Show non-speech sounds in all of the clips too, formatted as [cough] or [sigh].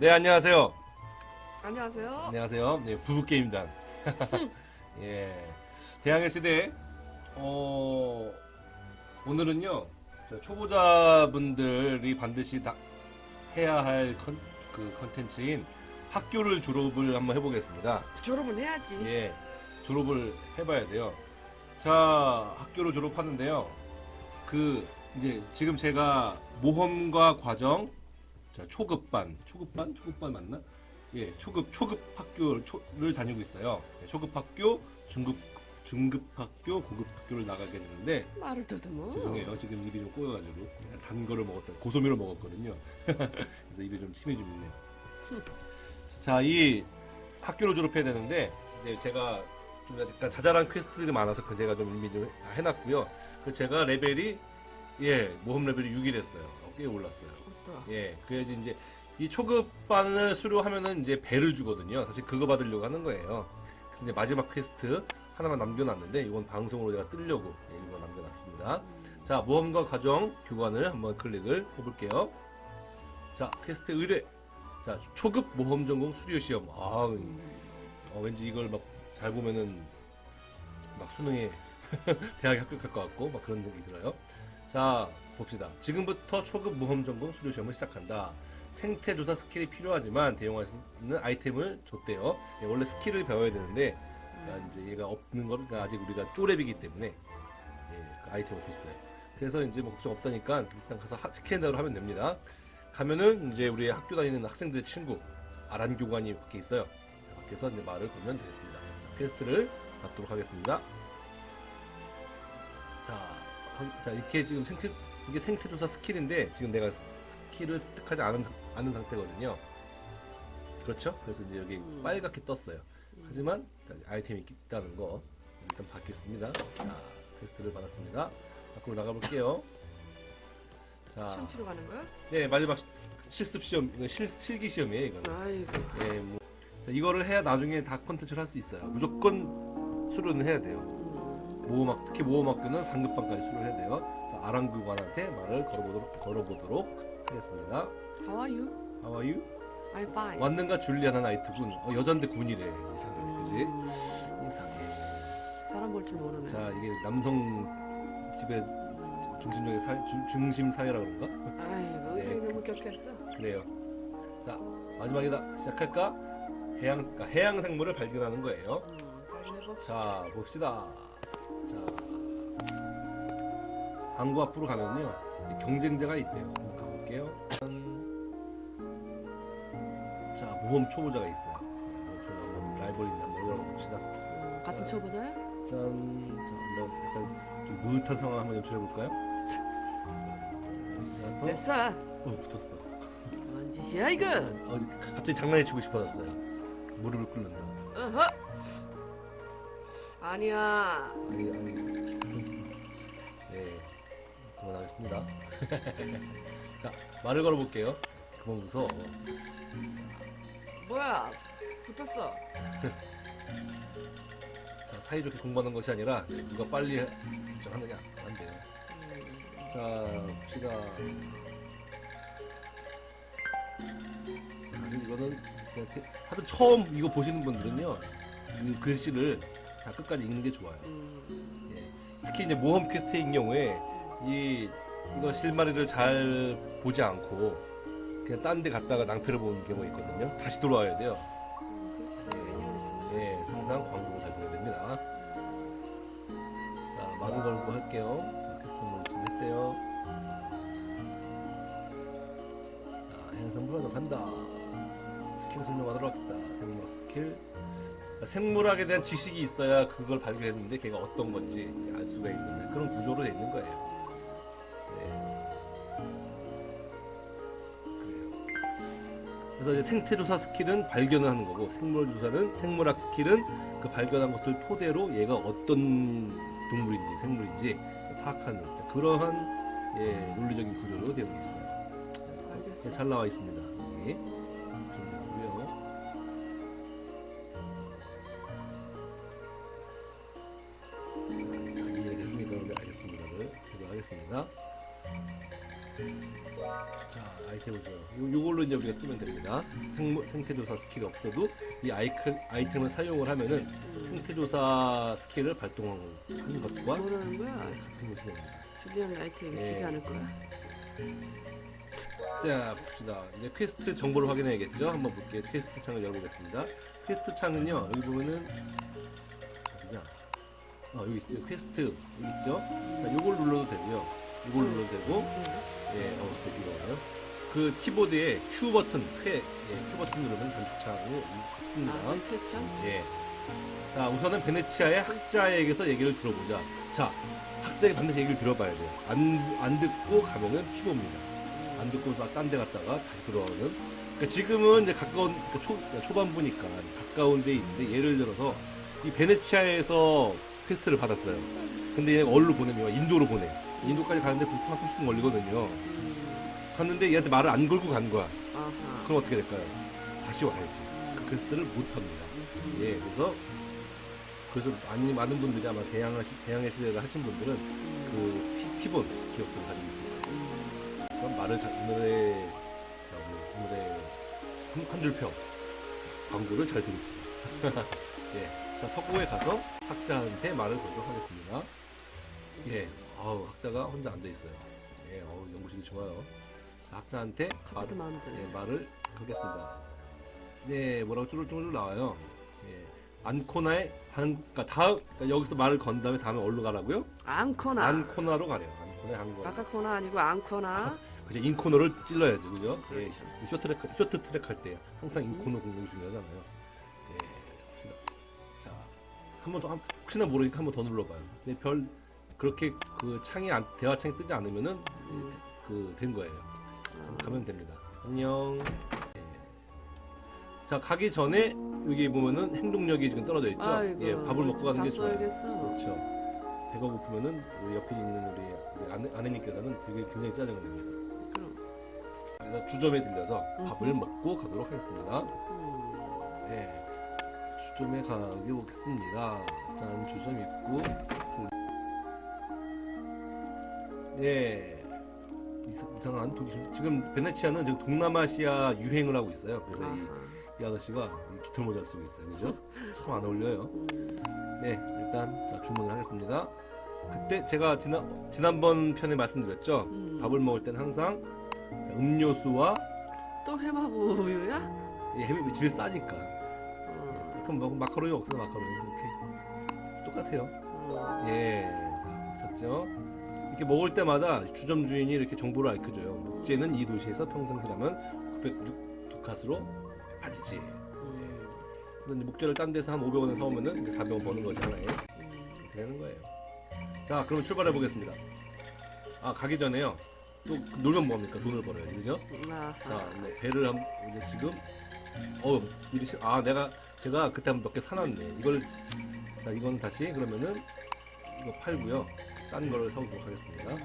네, 안녕하세요. 안녕하세요. 안녕하세요. 네, 부부게임단. [laughs] 예. 대항해 시대, 어, 오늘은요, 저 초보자분들이 반드시 다 해야 할 컨, 그 컨텐츠인 학교를 졸업을 한번 해보겠습니다. 졸업은 해야지. 예, 졸업을 해봐야 돼요. 자, 학교를 졸업하는데요. 그, 이제, 지금 제가 모험과 과정, 자, 초급반, 초급반? 초급반 맞나? 예, 초급, 초급 학교를 다니고 있어요. 예, 초급 학교, 중급, 중급 학교, 고급 학교를 나가게 되는데, 말을 더듬어. 죄송해요. 지금 입이 좀 꼬여가지고. 단 거를 먹었다. 고소미를 먹었거든요. [laughs] 그래서 입에 좀 침이 좀 있네요. 자, 이 학교를 졸업해야 되는데, 이제 제가 좀 약간 자잘한 퀘스트들이 많아서 그 제가 좀 이미 좀 해놨고요. 그 제가 레벨이, 예, 모험 레벨이 6이 됐어요. 어, 꽤 올랐어요. 예, 그래야지 이제 이 초급반을 수료하면은 이제 배를 주거든요. 사실 그거 받으려고 하는 거예요. 그래서 이제 마지막 퀘스트 하나만 남겨놨는데 이건 방송으로 제가 뜨려고 예, 이거 남겨놨습니다. 자, 모험과 과정 교관을 한번 클릭을 해볼게요. 자, 퀘스트 의뢰. 자, 초급 모험 전공 수료 시험. 아, 어, 왠지 이걸 막 잘 보면은 막 수능에 [laughs] 대학에 합격할 것 같고 막 그런 느낌이 들어요. 자, 봅시다. 지금부터 초급 모험 전공 수료 시험을 시작한다. 생태 조사 스킬이 필요하지만 대용할 수 있는 아이템을 줬대요. 예, 원래 스킬을 배워야 되는데 그러니까 이제 얘가 없는 걸 그러니까 아직 우리가 쪼렙이기 때문에 예, 그 아이템을 줬어요. 그래서 이제 뭐 걱정 없다니까 일단 가서 하- 대로 하면 됩니다. 가면은 이제 우리 학교 다니는 학생들의 친구 아란 교관이 밖에 있어요. 자, 밖에서 이제 말을 걸면 되겠습니다. 퀘스트를 받도록 하겠습니다. 자, 한- 자, 이렇게 지금 생태 이게 생태조사 스킬인데 지금 내가 스- 스킬을 습득하지 않은, 상- 않은 상태거든요. 그렇죠? 그래서 이제 여기 음. 빨갛게 떴어요. 하지만 아이템이 있다는 거 일단 받겠습니다. 자, 퀘스트를 받았습니다. 밖으로 나가볼게요. [laughs] 자, 시험 치러 가는 거야? 네 마지막 시- 실습 시험, 이거 실 실기 시험이에요. 이거는. 아이고. 예, 뭐 자, 이거를 해야 나중에 다 컨텐츠를 할 수 있어요. 무조건 수료는 해야 돼요. 음. 모험학 특히 모험학교는 상급반까지 수료를 해야 돼요. 자, 아랑교관한테 말을 걸어보도록 걸어보도록 하겠습니다. How are you? How are you? I'm fine. 왔는가 줄리아나 나이트군. 어, 여잔데 군이래. 이상해, 그지? 음. 이상해. 사람 볼 줄 모르네. 자, 이게 남성 집의 중심적인 사, 중, 중심 사회라 그런가? 아이고 의상이 너무 격했어. 그래요. 자, 마지막이다. 시작할까? 해양, 그러니까 해양 생물을 발견하는 거예요. 음, 해봅시다. 자, 봅시다. 자, 항구 앞으로 가면요. 경쟁자가 있대요. 한번 가볼게요. 짠. 자, 모험 초보자가 있어요. 모험 초보자 한번 올라가 봅시다. 음, 같은 초보자야? 짠. 자, 한번 일단 좀 느긋한 상황 한번 연출해볼까요? 그래서, [laughs] 됐어. 어, 붙었어. 뭔 짓이야 이거? 어, 갑자기 장난이 치고 싶어졌어요. 무릎을 꿇는다. 어허. 아니야. 아니, 아니. 네, 그만하겠습니다. [laughs] 자, 말을 걸어볼게요. 그만 무서워. 뭐야? 붙었어. [laughs] 자, 사이좋게 공부하는 것이 아니라 누가 빨리 결정하느냐. 안 돼요. 음. 자, 봅시다. 자, 이거는 하도 처음 이거 보시는 분들은요, 이 글씨를 다 끝까지 읽는 게 좋아요. 음. 예. 특히 이제 모험 퀘스트인 경우에 이 이거 실마리를 잘 보지 않고 그냥 딴 데 갔다가 낭패를 보는 경우가 있거든요. 다시 돌아와야 돼요. 그렇지. 예, 항상 광고를 잘 보야 됩니다. 자, 말을 걸고 할게요. 자, 퀘스트를 진행했대요. 자, 해상물하러 간다. 스킬 설명하도록 하겠다. 생물학 스킬. 자, 생물학에 대한 지식이 있어야 그걸 발견했는데 걔가 어떤 건지 알 수가 있는 그런 구조로 돼 있는 거예요. 네. 그래서 이제 생태조사 스킬은 발견을 하는 거고 생물조사는 생물학 스킬은 그 발견한 것을 토대로 얘가 어떤 동물인지 생물인지 파악하는 자, 그러한 예, 논리적인 구조로 되어 있어요. 네, 잘 나와 있습니다. 여 템이죠. 요, 요걸로 이제 우리가 쓰면 됩니다. 생, 생태조사 스킬이 없어도 이 아이크, 아이템을 사용을 하면은 음. 생태조사 스킬을 발동하는 것과 뭐라는 거야? 같은 것이 됩니다. 줄리안 라이트에게 예. 지지 않을 거야. 자 봅시다. 이제 퀘스트 정보를 확인해야겠죠. 한번 볼게요. 퀘스트 창을 열어보겠습니다. 퀘스트 창은요. 여기 보면은 어디냐? 아 여기 있어요. 퀘스트 여기 있죠. 자, 요걸 눌러도 되고요. 요걸 눌러도 되고 예, 어, 되기로요. 그 키보드에 Q 버튼, 쾌, 예, Q 버튼 누르면 습니다 아, 퀘스천? 예. 자, 우선은 베네치아의 학자에게서 얘기를 들어보자. 자, 학자에게 반드시 얘기를 들어봐야 돼요. 안, 안 듣고 가면은 피보입니다. 안 듣고 딴 데 갔다가 다시 들어오는. 그러니까 지금은 이제 가까운, 그러니까 초, 초반부니까 가까운 데 있는데 예를 들어서 이 베네치아에서 퀘스트를 받았어요. 근데 얘가 어디로 보내면 인도로 보내. 인도까지 가는데 보통 한 30분 걸리거든요. 음. 갔는데 얘한테 말을 안 걸고 간 거야. 아하. 그럼 어떻게 될까요? 다시 와야지. 그 퀘스트를 못 합니다. 예, 그래서 그래서 많이 많은 분들이 아마 대양하 대양의 시대를 하신 분들은 그 피, 피본 기억들을 가지고 있을 거예요. 음. 그럼 말을 잘 오늘의 자, 오늘- 오늘의 한, 한 줄 평 광고를 잘 들읍시다. [laughs] 예, 자 서구에 가서 학자한테 말을 걸도록 하겠습니다. 예, 아우 학자가 혼자 앉아 있어요. 예, 어우 연구실이 좋아요. 자, 학자한테 카드 드네. 예, 말을 걸겠습니다. 네, 뭐라고 쭈글쭈글 나와요. 예, 안코나의 한, 그러니까 다음, 그러니까 여기서 말을 건 다음에 다음에 어디로 가라고요? 앙코나. 안코나로 가래요. 안코나의 한거. 아까 코나 아니고 앙코나. 그죠? 인코너를 찔러야지, 그죠? 예, 그렇죠. 이 쇼트트랙, 쇼트 트랙 할 때 항상 인코너 공격이 중요하잖아요. 예, 봅시다. 자, 한 번 더, 한- 혹시나 모르니까 한 번 더 눌러봐요. 근데 별, 그렇게 그 창이, 안, 대화 창이 뜨지 않으면은 음. 그된 거예요. 아. 가면 됩니다. 안녕. 예. 자 가기 전에 여기 보면은 행동력이 지금 떨어져 있죠. 아이고, 예, 밥을 먹고 가는 게 좋아요. 그렇죠. 배가 고프면은 우리 옆에 있는 우리, 우리 아내, 아내님께서는 되게 굉장히 짜증을 냅니다. 그럼. 그래서 주점에 들려서 밥을. 먹고 가도록 하겠습니다. 음. 네, 주점에 가게 보겠습니다. 짠, 주점 있고. 네. 이상한 지금 베네치아는 지금 동남아시아 유행을 하고 있어요. 그래서 이. 이 아저씨가 이 깃털 모자를 쓰고 있어요. 그죠? 참 안 어울려요. 음. 네, 일단 자, 주문을 하겠습니다. 그때 제가 지난 지난번 편에 말씀드렸죠. 음. 밥을 먹을 땐 항상 자, 음료수와 또 해마부 우유야? 이 햄이 제일 싸니까. 어. 그럼 뭐 마카로니 없어요, 마카로니 이렇게 똑같아요. 어. 예, 자, 보셨죠? 이렇게 먹을 때마다 주점 주인이 이렇게 정보를 알려줘요. 목재는 이 도시에서 평생 살려면 906두카스로 팔리지. 음. 그래서 이제 목재를 딴 데서 한 500원에 사오면은 이제 400원 버는 거죠, 하나에. 음. 이렇게 되는 거예요. 자, 그럼 출발해 보겠습니다. 아, 가기 전에요. 또 놀면 뭐합니까? 돈을 벌어요, 그죠? 자, 이제 배를 한 이제 지금 어 미리 시- 아 내가 제가 그때 몇개 사놨네. 이걸 자 이건 다시 그러면은 이거 팔고요. 딴 거를 사오도록 하겠습니다.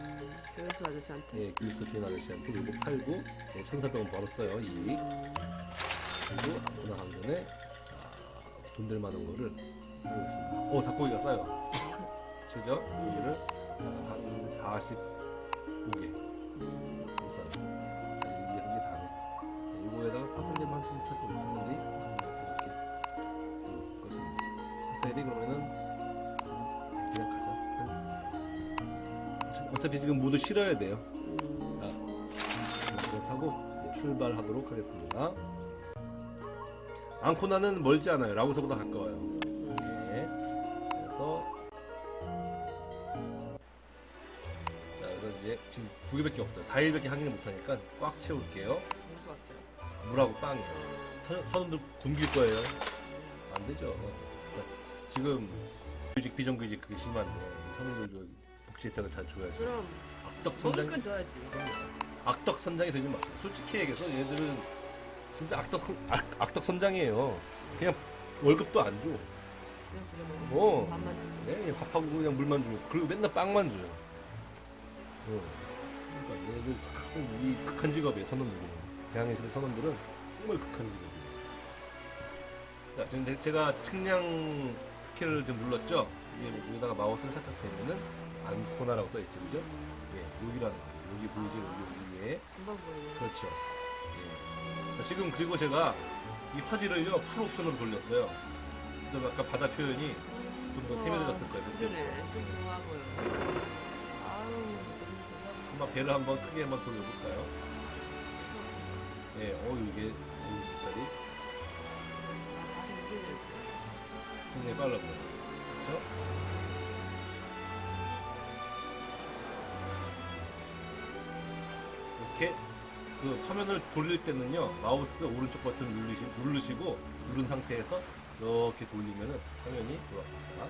교수 아저씨한테. 예, 그리스 주인 아저씨한테 이거 팔고 예, 1,400원 벌었어요. 이 음. 그리고 아무나 한 전에 자, 돈될 만한 거를 해보겠습니다. 어, 닭고기가 싸요. [coughs] 그죠? 고기를 자, 한 45개. 음. 우선 이게 한개 다네. 이거에다가 파슬리만 좀 찾고 파슬리, 파슬리 이렇게. 음. 파슬리 그러면은 어차피- 지금 모두 실어야 돼요. 음. 자, 이거 사고 출발하도록 하겠습니다. 앙코나는 멀지 않아요. 라구서보다 가까워요. 네. 그래서 자, 그래서 이제 지금 두 개밖에 없어요. 4일밖에 항해 못하니까 꽉 채울게요. 물하고 빵이에요. 선- 선원들 굶길 거예요. 안 되죠. 그러니까 지금 규직 비정규직 그게 심한데 선원들도 복지 혜택을 잘 줘야죠. 그럼 악덕 선장 먹을 건 줘야지. 악덕 선장이 되지 마세요. 솔직히 얘기해서 얘들은 진짜 악덕 악, 악덕 선장이에요. 그냥 월급도 안 줘. 그냥 그냥 먹어. 뭐 밥만 주고. 네, 밥하고 그냥 물만 주고 그리고 맨날 빵만 줘요. 어. 그러니까 얘들 참 이 극한 직업이에요 선원들은. 대항해실 선원들은 정말 극한 직업이에요. 자 지금 내- 제가 측량 스킬을 지금 눌렀죠. 이게 여기다가 마우스를 살짝 대면은 안코나라고 써있죠, 그죠? 예, 여기라는 거예요. 여기 보이지 여기 위에 금방. 그렇죠. 예. 자, 지금 그리고 제가 이 화질을요 풀 옵션으로 돌렸어요. 그래서 아까 바다 표현이 좀 더 세밀해졌을 거예요. 그러네. 좀 보여. 아우, 좀. 한번 배를 한번 크게 한번 돌려볼까요? 예, 어 이게 어, 빗살이 아. 굉장히 빨라 보여요. 그렇죠? 이렇게 그 화면을 돌릴 때는요 마우스 오른쪽 버튼 누르시, 누르시고 누른 상태에서 이렇게 돌리면은 화면이 돌아갑니다.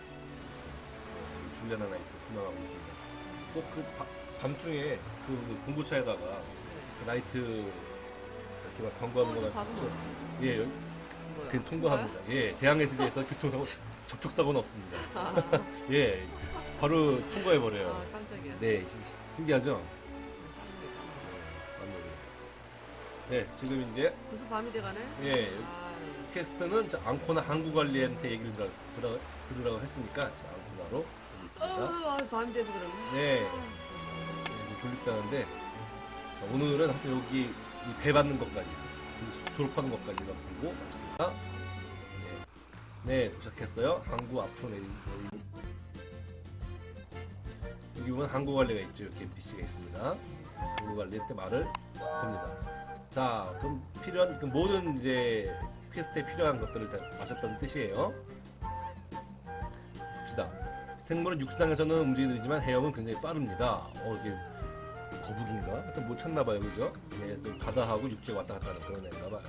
줄리아나 나이트 순항하고 있습니다. 꼭그 밤중에 그 공구차에다가 그 나이트 이렇게 막 광고하는 어, 밥은 없어. 예? 그 통과합니다. 예, 대항해에 대해서 교통사고 [laughs] 접촉사고는 없습니다. 아, 예, 바로 통과해 버려요. 아, 깜짝이야. 네, 시- 신기하죠? 네, 지금 이제 벌써 밤이 돼가네? 예 아유. 퀘스트는 저 앙코나 항구관리한테 얘기를 들어, 들어, 들으라고 했으니까 지금 앙코나로 여기 있습니다. 어, 아, 밤이 돼서 그러네. 네. 네, 이제 졸립다는데 자, 오늘은 하여튼 여기 이배 받는 것까지 그 졸업하는 것까지만 보고 마칩니다. 네. 네, 도착했어요. 항구 앞으로 내리 여기 보면 항구 관리가 있죠. 이렇게 NPC가 있습니다. 항구 관리 때 말을 겁니다. 자, 그럼 필요한 그 모든 이제 퀘스트에 필요한 것들을 다 마셨다는 뜻이에요. 봅시다. 생물은 육상에서는 움직이지만 해역은 굉장히 빠릅니다. 어, 이게 거북인가? 하여튼 못 찾나봐요, 그죠? 예, 또 바다하고 육지에 왔다 갔다 하는 그런 애인가봐요.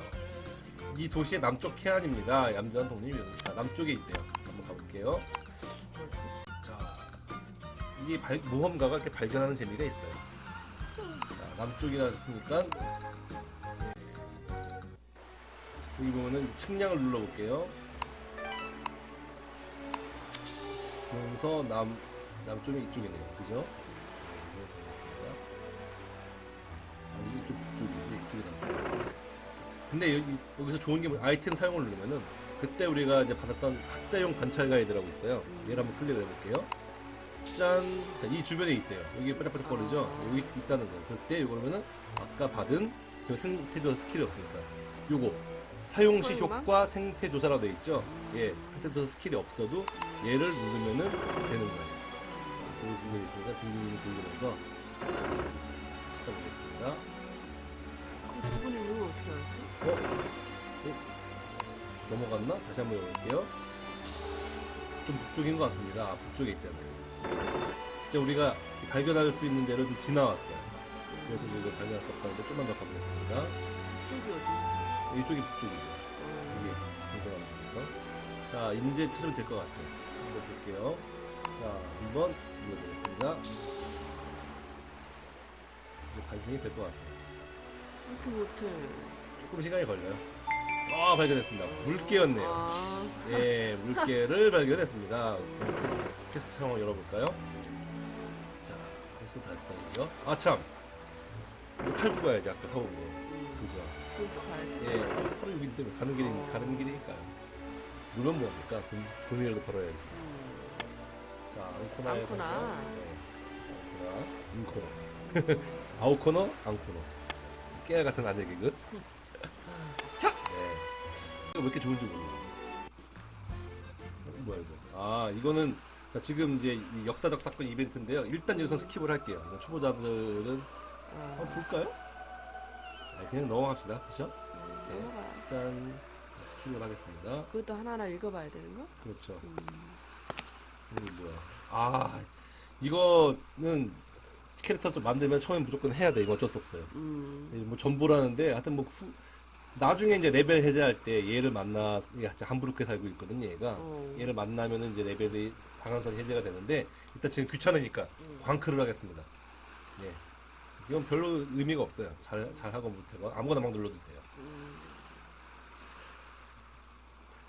이 도시의 남쪽 해안입니다. 얌전한 독립이 자, 남쪽에 있대요. 한번 가볼게요. 자, 이게 발- 모험가가 이렇게 발견하는 재미가 있어요. 자, 남쪽이라 했으니까 여기 보면은 측량을 눌러볼게요. 그래서 남 남쪽이 이쪽이네요, 그죠? 네, 되겠습니다. 아, 이쪽 북쪽이지, 이쪽이 남쪽. 근데 여기 여기서 좋은 게 뭐, 아이템 사용을 누르면은 그때 우리가 이제 받았던 학자용 관찰 가이드라고 있어요. 얘를 한번 클릭을 해볼게요. 짠! 자, 이 주변에 있대요. 여기 반짝반짝거리죠? 여기 있다는 거예요. 그때 이거면은 아까 받은 그 생태조사 스킬이 없으니까 요거 사용 시 이거만? 효과 생태 조사라고 돼 있죠? 예, 생태 조사 스킬이 없어도 얘를 누르면은 되는 거예요. 부분이 있으니까 빙빙빙 돌리면서 찾아보겠습니다. 그 부분이 왜 어떻게 알았어? 어? 어? 넘어갔나? 다시 한번 해볼게요. 좀 북쪽인 것 같습니다. 아, 북쪽에 있다네요. 이제 우리가 발견할 수 있는 데를 좀 지나왔어요. 그래서 발견할 수 없다는데 좀만 더 가보겠습니다. 저기 어디? 이쪽이 북쪽이죠. 어, 이게 공정하면서. 자, 이제 찾으면 될 것 같아요. 한번 볼게요. 자, 한번 눌러보겠습니다. 이제 발견이 될 것 같아요. 이렇게 못해. 조금 시간이 걸려요. 아, 발견했습니다. 물개였네요. 아, 예, 물개를 [laughs] 발견했습니다. 그럼 퀘스트 상황을 열어볼까요? 자, 퀘스트 상황이죠. 아, 참! 이거 팔고 가야지, 아까 사온 거. 음, 그죠? 예, 하루 6일 때문에 가는 길이, 가는 길이니까요. 물론 뭐합니까? 돈, 돈이라도 벌어야지. 음. 자, 앙코나. 가서, 네, 앙코나, 인코너. 아우코너, 앙코너. 깨알 같은 아재 개그. [laughs] 자! 네. 이거 왜 이렇게 좋은지 모르겠어. 뭐야, 이거. 아, 이거는, 자, 지금 이제 이 역사적 사건 이벤트인데요. 일단 여기서 스킵을 할게요. 이거 초보자들은, 아, 한번 볼까요? 아, 그냥 넘어갑시다. 그죠? 네, 넘어가. 일단, 스킵을 하겠습니다. 그것도 하나하나 읽어봐야 되는 거? 그렇죠. 음. 이거 뭐야. 아, 이거는 캐릭터 좀 만들면 처음에 무조건 해야 돼. 이거 어쩔 수 없어요. 음. 뭐 전보라는데 하여튼 뭐 후, 나중에 이제 레벨 해제할 때 얘를 만나 얘 함부르크에 살고 있거든요. 얘가 어. 얘를 만나면은 이제 레벨이 방황선이 해제가 되는데 일단 지금 귀찮으니까 음. 광크를 하겠습니다. 예. 이건 별로 의미가 없어요. 잘 잘하고 못하고 아무거나 막 눌러도 돼요. 음.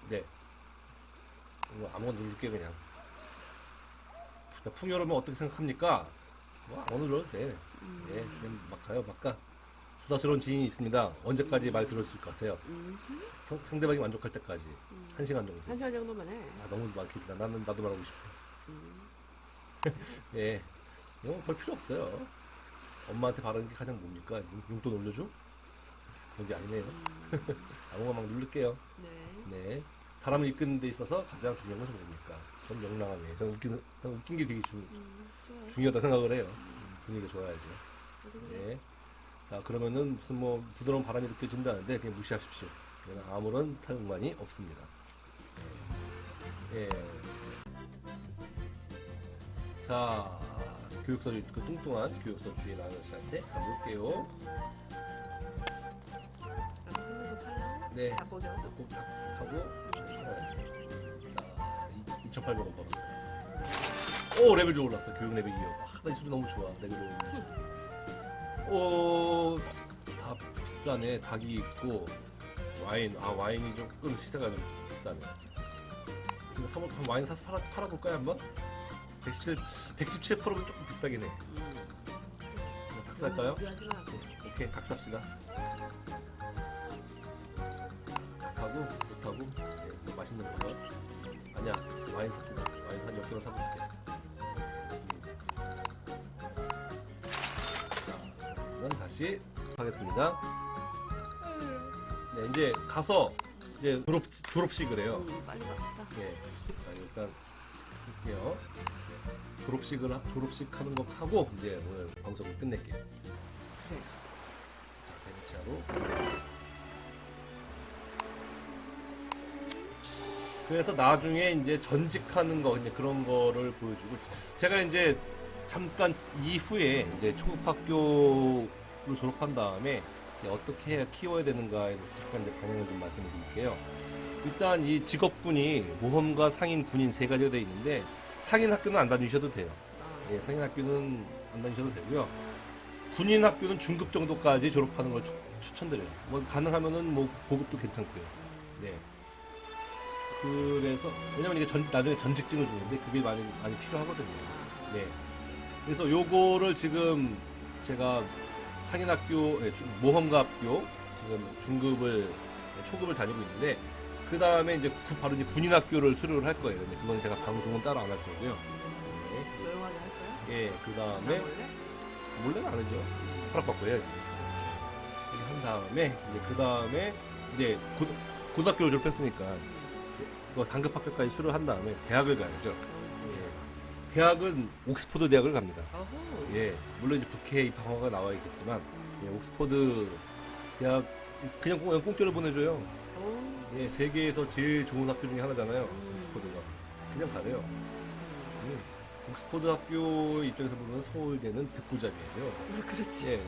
네. 뭐 아무거나 누를게 그냥. 자, 풍요로면 어떻게 생각합니까? 뭐 아무거나 눌러도 돼. 음. 예, 그냥 막 가요, 막 가. 수다스러운 지인이 있습니다. 언제까지 말 들어줄 것 같아요? 음. 상- 상대방이 만족할 때까지. 음. 한 시간 정도. 한 시간 정도만 해. 아, 너무 많겠다. 나는, 나도 말하고 싶어. 음. [laughs] 예. 이거 별 필요 없어요. 엄마한테 바라는 게 가장 뭡니까? 용- 용돈 올려줘? 여기 아니네요. [laughs] 아무거나 막 누를게요. 네. 네. 사람을 이끄는 데 있어서 가장 중요한 것은 뭡니까? 전 명랑함이에요. 저는 웃긴, 저는 웃긴 게 되게 중, 음, 좋아요. 중요하다 생각을 해요. 분위기가 좋아야죠. 그리고 네. 자, 그러면은 무슨 뭐 부드러운 바람이 느껴진다는데 그냥 무시하십시오. 그는 아무런 사용만이 없습니다. 예. 예. 자, 교육서, 그 뚱뚱한 교육서 주인 아저씨한테 가볼게요. 네. 바꿔줘. 꼭딱 하고, 네. 자, 2,800원 벌었어요. 오, 레벨 좀 올랐어. 교육 레벨 2요. 아, 나이 소리 너무 좋아. 레벨 올리는 오, 다 비싸네. 닭이 있고, 와인. 아, 와인이 조금 시세가 좀 비싸네. 근데 서버 한 와인 사서 팔아, 팔아볼까요, 한번? 117, 117%면 조금 비싸긴 해. 음. 그냥 닭 살까요? 무리하지 마. 오케이, 닭 삽시다. 닭하고, 못하고, 네, 뭐 맛있는 거. 아니야, 와인 삽시다. 와인 한 10개만 사볼게. 자, 그러면 다시 하겠습니다. 네, 이제 가서, 이제 졸업, 졸업식을 해요. 음, 빨리 갑시다. 예. 자, 일단, 할게요. 졸업식을, 하- 졸업식 하는 거 하고, 이제 오늘 방송을 끝낼게요. 그래. 자, 베네치아로. 그래서 나중에 이제 전직하는 거, 이제 그런 거를 보여주고, 제가 이제 잠깐 이후에 이제 초급학교를 졸업한 다음에 이제 어떻게 해야 키워야 되는가에 대해서 잠깐 이제 방향을 좀 말씀을 드릴게요. 일단 이 직업군이 모험가 상인 군인 세 가지가 되어 있는데, 상인 학교는 안 다니셔도 돼요. 아, 예, 상인 학교는 안 다니셔도 되고요. 군인 학교는 중급 정도까지 졸업하는 걸 추, 추천드려요. 뭐 가능하면은 뭐 고급도 괜찮고요. 네. 그래서 왜냐면 이게 전, 나중에 전직증을 주는데 그게 많이 많이 필요하거든요. 네. 그래서 요거를 지금 제가 상인 학교 예, 주- 모험가 학교 지금 중급을 예, 초급을 다니고 있는데 그 다음에 이제 구- 바로 이제 군인 학교를 수료를 할 거예요. 근데 그건 제가 방송은 따로 안 할 거고요. 네. 조용하게 할 거야? 예, 그나 다음에 몰래? 몰래는 안 하죠. 허락받고 해야지. 이렇게 한 다음에 이제 그 다음에 이제 고, 고등학교를 졸업했으니까 그 상급 학교까지 수료를 한 다음에 대학을 가야죠. 예. 대학은 옥스퍼드 대학을 갑니다. 어후. 예, 물론 이제 국회 입학허가 나와 있겠지만 예, 옥스퍼드 대학 그냥 공- 공짜로 보내줘요. 오. 예, 세계에서 제일 좋은 학교 중에 하나잖아요. 음. 옥스퍼드가 그냥 가래요. 음, 옥스퍼드 학교 입장에서 보면 서울대는 듣보잡이에요. 아, 그렇지. 예,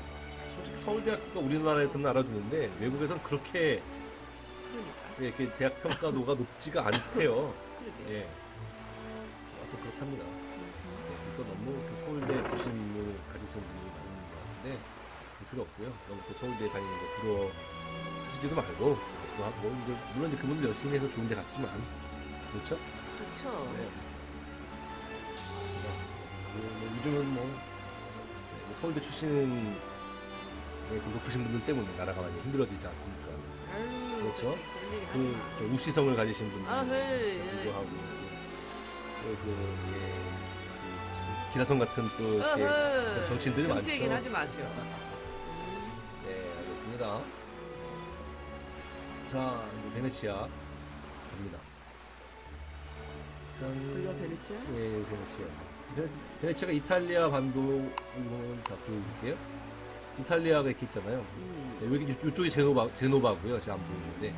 솔직히 서울대학교가 우리나라에서는 알아주는데 외국에선 그렇게 그러니까. 예, 이렇게 대학 평가도가 [laughs] 높지가 않대요. 그러게. 예, 하여튼 그렇답니다. 음. 네, 그래서 너무 그 서울대 부심을 가지신 분이 많은 것 같은데 그 필요 없고요. 너무 그 서울대 다니는 거 부러워하 시지도 말고 뭐, 뭐 이제 물론 이제 그분들 열심히 해서 좋은 데 갔지만 그렇죠? 좋죠. 네. 그, 뭐 요즘은 뭐 네, 서울대 출신 그 높으신 분들 때문에 나라가 많이 힘들어지지 않습니까? 아유, 그렇죠. 그 마. 저 우시성을 가지신 분들 아, 네, 네. 공부하고 그, 그, 예, 그 기라성 같은 또 이렇게 어허. 정치인들이 정치 많죠. 얘기는 하지 마세요. 네, 알겠습니다. 자, 이제 베네치아 갑니다. 짠. 그거 베네치아? 예, 베네치아. 베- 베네치아가 이탈리아 반도를 다 보여줄게요. 이탈리아가 이렇게 있잖아요. 음. 네, 여기 이쪽이 제노바, 제노바고요. 제가 안 보이는데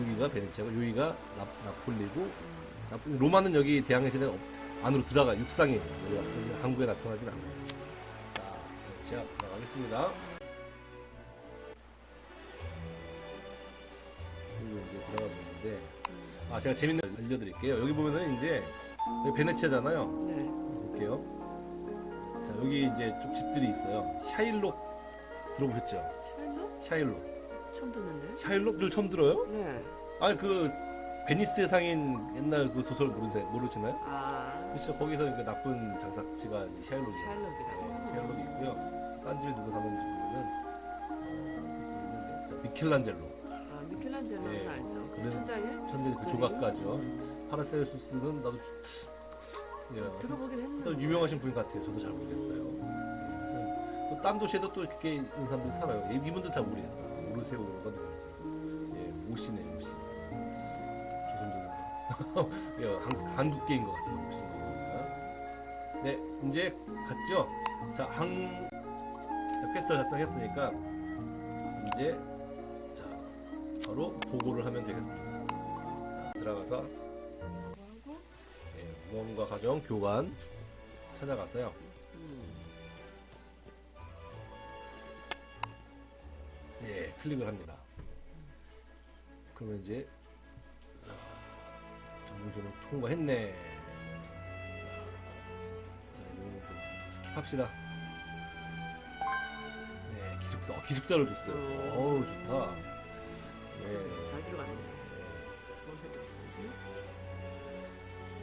여기가 베네치아고 여기가 나, 나폴리고 나폴리, 로마는 여기 대항해전에 안으로 들어가 육상이에요. 여기가 여기 한국에 나타나진 않아요. 자, 베네치아 들어가겠습니다. 그리고 이제 들어가 보는데 아 제가 재밌는 걸 알려드릴게요. 여기 보면은 이제 여기 베네치아잖아요. 네. 볼게요. 자 여기 이제 좀 집들이 있어요. 샤일록 들어보셨죠? 샤일로? 샤일록. 처음 듣는데? 샤일록을 처음 들어요? 네. 아니 그 베니스의 상인 옛날 그 소설 모르세, 모르시나요? 아, 그렇죠. 거기서 그 나쁜 장사치가 이제 샤일록이에요. 샤일록이라고. 네, 샤일록이 있고요. 딴 집에 누구 어, 있는데 미켈란젤로. 아, 미켈란젤로는 네. 알죠. 그 그래서- 천장에? 천재 그 조각가죠. 파라셀수스는 나도 예, 들어보긴 했는데. 또 유명하신 분 같아요. 저도 잘 모르겠어요. 또딴 도시에도 또 이렇게 있는 사람들이 살아요. 이- 이분들 잘 모르겠다. 모르, 세우고 그러거든요. 음. 예, 오시네 오시. 조선조선. [laughs] 예, 한, 한국계인 것 같아요. 오시는 네, 이제 갔죠. 자, 한 자, 퀘스트를 달성했으니까 이제 로 보고를 하면 되겠습니다. 자, 들어가서 예, 무언가 가정 교관 찾아가서요. 음. 예, 클릭을 합니다. 그러면 이제 전문전을 통과했네. 자, 스킵합시다. 네, 기숙사, 어, 기숙사를 줬어요. 음. 어우, 좋다. 네. 잘 들어갔네. 네, 원세도 비싸지.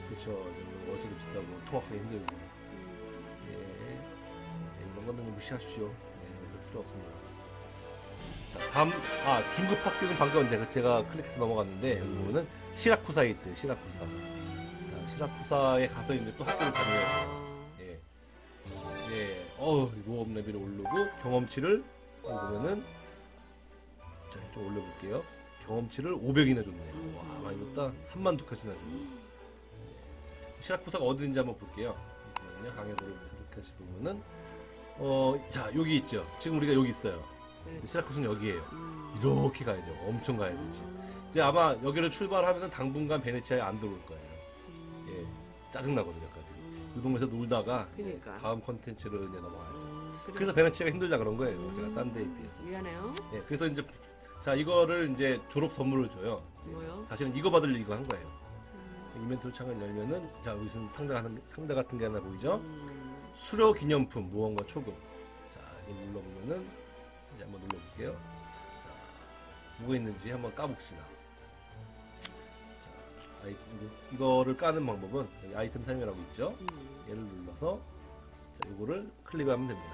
그렇죠. 좀 월세도 비싸고 통학하기 힘들고. 음. 예, 네, 이런 거는 무시하십시오. 네, 이거 필요 없습니다. 자, 다음, 아, 중급 학교는 방금 제가, 제가 클릭해서 넘어갔는데, 여기 보면은 시라쿠사에 있대요, 시라쿠사. 자, 시라쿠사에 가서 이제 또 학교를 다녀요. 아, 예. 예, 어우, 모험 레벨을 오르고, 경험치를, 보면은, 자, 좀 올려볼게요. 경험치를 500이나 줬네요. 와, 많이 줬다. 3만 두카시나 줬네. 시라쿠사가 어딘지 한번 볼게요. 잠깐만요. 강해도를 이렇게 보면은 어, 자 여기 있죠. 지금 우리가 여기 있어요. 네. 시라쿠스는 여기에요. 음. 이렇게 가야죠. 엄청 가야 되지. 음. 이제 아마 여기를 출발하면 당분간 베네치아에 안 들어올 거예요. 음. 예, 짜증 나거든요. 까지. 음. 이 동네에서 놀다가 그러니까. 예, 다음 컨텐츠를 이제 그래. 그래서 베네치아가 힘들다 그런 거예요. 음. 제가 딴 데에 비해서. 미안해요. 예, 그래서 이제 자 이거를 이제 졸업 선물을 줘요. 예, 뭐요? 사실은 이거 받으려 이거 한 거예요. 음. 이벤트 창을 열면은 자 여기서 상자 하는 상자 같은 게 하나 보이죠? 음. 수료 기념품 무언가 초급 자 이거 눌러보면은 이제 한번 눌러볼게요 자 뭐가 있는지 한번 까봅시다 자 아이, 이거- 이거를 까는 방법은 여기 아이템 설명하고 있죠 음. 얘를 눌러서 자 이거를 클릭하면 됩니다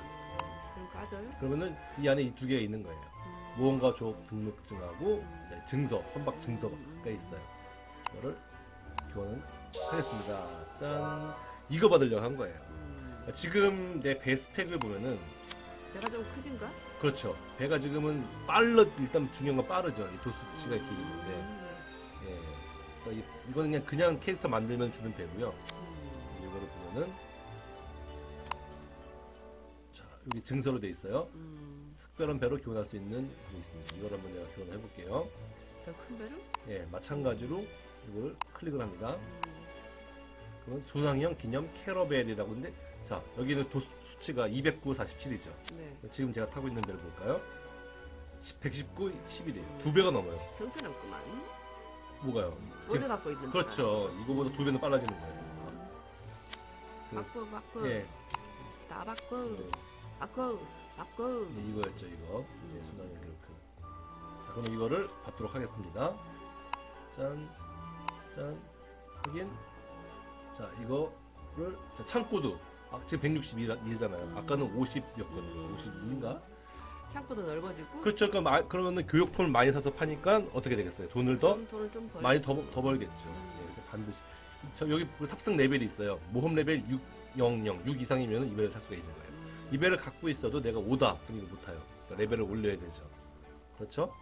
그럼 까져요? 그러면은 이 안에 이 두 개가 있는 거예요 음. 무언가 조 등록증하고 네, 증서 선박 증서가 있어요 이거를 교환을 하겠습니다 짠 이거 받으려고 한 거예요 음. 지금 내 배 스펙을 보면은 내가 좀 크진가? 그렇죠. 배가 지금은 빠르 일단 중요한 건 빠르죠. 이 도수치가 이렇게 있는데 음. 예. 그러니까 이- 이거는 그냥 그냥 캐릭터 만들면 주는 배고요. 음. 이거를 보면은 자 여기 증서로 돼 있어요. 음. 특별한 배로 교환할 수 있는 게 있습니다. 이걸 한번 내가 교환해 볼게요. 더큰 배를? 예, 마찬가지로 이걸 클릭을 합니다. 음. 그러면 순항형 기념 캐러벨이라고 하는데 자 여기는 도수 수치가 209, 47이죠. 네. 지금 제가 타고 있는 배를 볼까요? 119, 11이에요. 두 배가 넘어요. 형편없구만. 뭐가요? 원래 지금, 갖고 있는 그렇죠. 이거보다 두 배는 빨라지는 거예요. 음. 바꿔 바꿔. 예. 다 바꿔. 네. 바꿔 바꿔. 네, 이거였죠, 이거. 네, 수단의 기록. 자, 그럼 이거를 받도록 하겠습니다. 짠, 짠, 확인. 자, 이거를, 자, 창고도. 아, 지금 162잖아요. 아까는 50였거든요. 52인가? 창고도 넓어지고. 그렇죠. 그럼 아, 그러면은 교육품을 많이 사서 파니까 어떻게 되겠어요? 돈을 더 돈, 돈을 좀 벌. 많이 더, 더 벌겠죠. 예, 그래서 반드시. 저 여기 그 탑승 레벨이 있어요. 모험 레벨 600, 6 이상이면 이 배를 탈 수가 있는 거예요. 음. 이 배를 갖고 있어도 내가 5다. 그러니까 못 타요. 그러니까 레벨을 올려야 되죠. 그렇죠?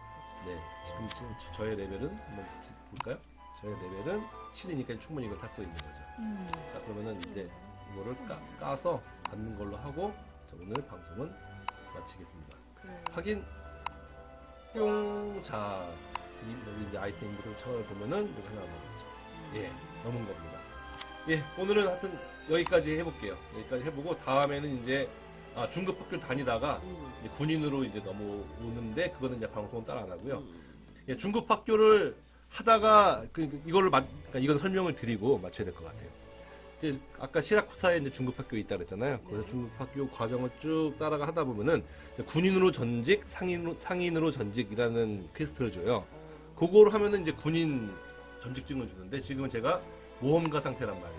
네. 지금 지- 저의 레벨은 한번 볼까요? 저의 레벨은 7이니까 충분히 이걸 탈 수 있는 거죠. 음. 자, 그러면은 이제 이거를 까, 까서 받는 걸로 하고 자, 오늘 방송은 마치겠습니다. 그래요. 확인 뿅. 자, 이, 여기 이제 아이템 인부터 창을 보면은 여기 하나 남았죠. 예, 넘은 겁니다. 예, 오늘은 하여튼 여기까지 해볼게요. 여기까지 해보고 다음에는 이제 아, 중급 학교 다니다가 음. 이제 군인으로 이제 넘어오는데 그거는 이제 방송은 따라 안 하고요. 음. 예, 중급 학교를 하다가 그 이거를 마, 그러니까 이건 설명을 드리고 맞춰야 될 것 같아요. 이제 아까 시라쿠사에 이제 중급 학교 있다 그랬잖아요. 그래서 네. 중급 학교 과정을 쭉 따라가 하다 보면은 이제 군인으로 전직, 상인으로 상인으로 전직이라는 퀘스트를 줘요. 어. 그거를 하면은 이제 군인 전직증을 주는데 지금은 제가 모험가 상태란 말이에요.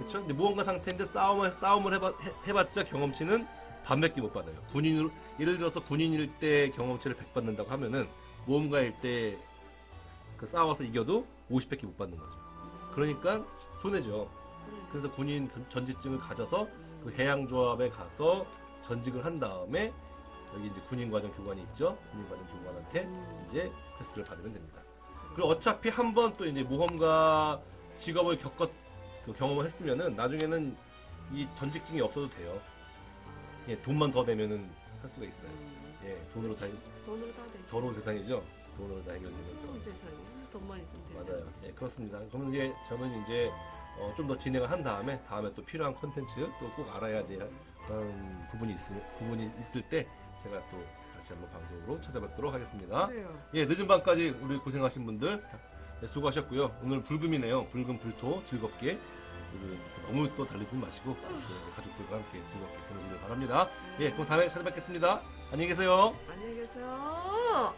음. 그렇죠? 근데 모험가 상태인데 싸움을 싸움을 해봐, 해, 봤자 경험치는 반밖에 못 받아요. 군인으로 예를 들어서 군인일 때 경험치를 100 받는다고 하면은 모험가일 때 그 싸워서 이겨도 50밖에 못 받는 거죠. 그러니까 손해죠. 그래서 군인 전- 전직증을 가져서 그 해양조합에 가서 전직을 한 다음에 여기 이제 군인과정 교관이 있죠. 군인과정 교관한테 음. 이제 퀘스트를 받으면 됩니다. 그리고 어차피 한 번 또 이제 모험가 직업을 겪었 그 경험을 했으면은 나중에는 이 전직증이 없어도 돼요. 예, 돈만 더 내면은 할 수가 있어요. 음. 예, 돈으로 다 돈으로 다 되죠. 더러운 세상이죠. 돈으로 다 해결되는 거. 세상에 돈만 있으면 되죠. 맞아요. 예, 그렇습니다. 그러면 이제 저는 이제 어, 좀 더 진행을 한 다음에 다음에 또 필요한 콘텐츠 또 꼭 알아야 될 그런 부분이 있을 부분이 있을 때 제가 또 다시 한번 방송으로 찾아뵙도록 하겠습니다. 그래요. 예, 늦은 밤까지 우리 고생하신 분들 네, 수고하셨고요. 오늘 불금이네요. 불금 불토 즐겁게 너무 또 달리지 마시고 이렇게 가족들과 함께 즐겁게 보내시길 바랍니다. 예, 그럼 다음에 찾아뵙겠습니다. 안녕히 계세요. 안녕히 계세요.